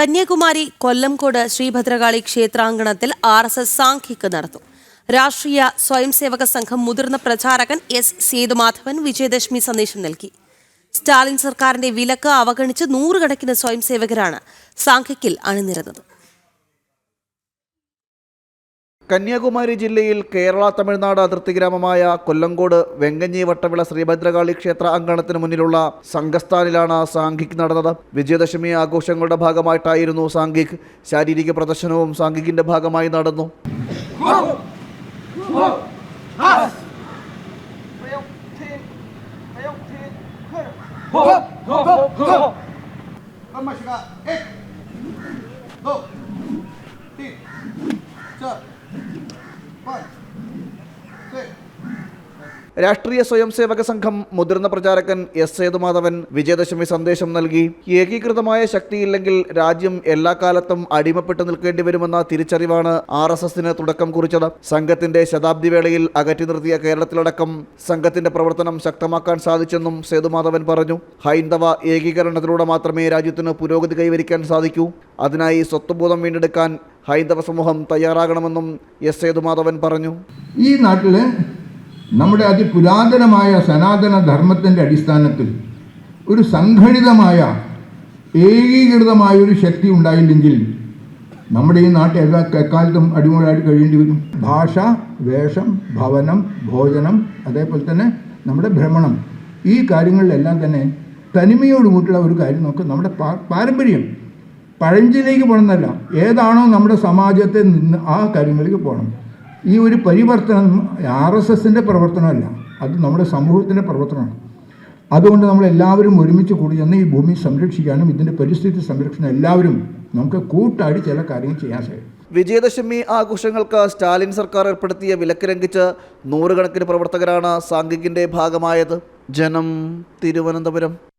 കന്യാകുമാരി കൊല്ലംകോട് ശ്രീഭദ്രകാളി ക്ഷേത്രാങ്കണത്തിൽ R S S സാംഘിക് നടത്തും. രാഷ്ട്രീയ സ്വയംസേവക സംഘം മുതിർന്ന പ്രചാരകൻ എസ് സേതുമാധവൻ വിജയദശമി സന്ദേശം നൽകി. സ്റ്റാലിൻ സർക്കാരിന്റെ വിലക്ക് അവഗണിച്ച് നൂറുകണക്കിന് സ്വയംസേവകരാണ് സാംഘിക്കിൽ അണിനിരന്നത്. കന്യാകുമാരി ജില്ലയിൽ കേരള തമിഴ്നാട് അതിർത്തി ഗ്രാമമായ കൊല്ലങ്കോട് വെങ്കഞ്ഞി വട്ടവിള ശ്രീഭദ്രകാളി ക്ഷേത്ര അങ്കണത്തിന് മുന്നിലുള്ള സംഘസ്ഥാനിലാണ് സാംഘിക് നടന്നത്. വിജയദശമി ആഘോഷങ്ങളുടെ ഭാഗമായിട്ടായിരുന്നു സാംഘിക്. ശാരീരിക പ്രദർശനവും സാംഘികിന്റെ ഭാഗമായി നടന്നു. Sure. രാഷ്ട്രീയ സ്വയംസേവക സംഘം മുതിർന്ന പ്രചാരകൻ എസ് സേതുമാധവൻ വിജയദശമി സന്ദേശം നൽകി. ഏകീകൃതമായ ശക്തിയില്ലെങ്കിൽ രാജ്യം എല്ലാ കാലത്തും അടിമപ്പെട്ടു നിൽക്കേണ്ടി വരുമെന്ന തിരിച്ചറിവാണ് ആർ എസ് എസിന് തുടക്കം കുറിച്ചത്. സംഘത്തിന്റെ ശതാബ്ദി വേളയിൽ അകറ്റി നിർത്തിയ കേരളത്തിലടക്കം സംഘത്തിന്റെ പ്രവർത്തനം ശക്തമാക്കാൻ സാധിച്ചെന്നും സേതുമാധവൻ പറഞ്ഞു. ഹൈന്ദവ ഏകീകരണത്തിലൂടെ മാത്രമേ രാജ്യത്തിന് പുരോഗതി കൈവരിക്കാൻ സാധിക്കൂ. അതിനായി സ്വത്വബോധം വീണ്ടെടുക്കാൻ ഹൈന്ദവ സമൂഹം തയ്യാറാകണമെന്നും എസ് സേതുമാധവൻ പറഞ്ഞു. ഈ നാട്ടിൽ നമ്മുടെ അതിപുരാതനമായ സനാതന ധർമ്മത്തിന്റെ അടിസ്ഥാനത്തിൽ ഒരു സംഘടിതമായ ഏകീകൃതമായ ഒരു ശക്തി ഉണ്ടായില്ലെങ്കിൽ നമ്മുടെ ഈ നാട്ടിൽ എല്ലാ എക്കാലത്തും അടിമകളായിട്ട് കഴിയേണ്ടി വരും. ഭാഷ വേഷം ഭവനം ഭോജനം അതേപോലെ തന്നെ നമ്മുടെ ഭ്രമണം ഈ കാര്യങ്ങളിലെല്ലാം തന്നെ തനിമയോടുകൂട്ടുള്ള ഒരു കാര്യം നമുക്ക് നമ്മുടെ പാരമ്പര്യം പഴഞ്ചിലേക്ക് പോകണമെന്നല്ല ഏതാണോ നമ്മുടെ സമാജത്തെ നിന്ന് ആ കാര്യങ്ങളിലേക്ക് പോകണം. ഈ ഒരു പരിവർത്തനം ആർ എസ് എസിന്റെ പ്രവർത്തനമല്ല അത് നമ്മുടെ സമൂഹത്തിന്റെ പ്രവർത്തനമാണ്. അതുകൊണ്ട് നമ്മൾ എല്ലാവരും ഒരുമിച്ച് കൂടി ചെന്ന് ഈ ഭൂമി സംരക്ഷിക്കാനും ഇതിന്റെ പരിസ്ഥിതി സംരക്ഷണം എല്ലാവരും നമുക്ക് കൂട്ടായിട്ട് ചില കാര്യങ്ങൾ ചെയ്യാൻ സാധിക്കും. വിജയദശമി ആഘോഷങ്ങൾക്ക് സ്റ്റാലിൻ സർക്കാർ ഏർപ്പെടുത്തിയ വിലക്ക് ലംഘിച്ച് നൂറുകണക്കിന് പ്രവർത്തകരാണ് സാംഘികിന്റെ ഭാഗമായത്. ജനം തിരുവനന്തപുരം.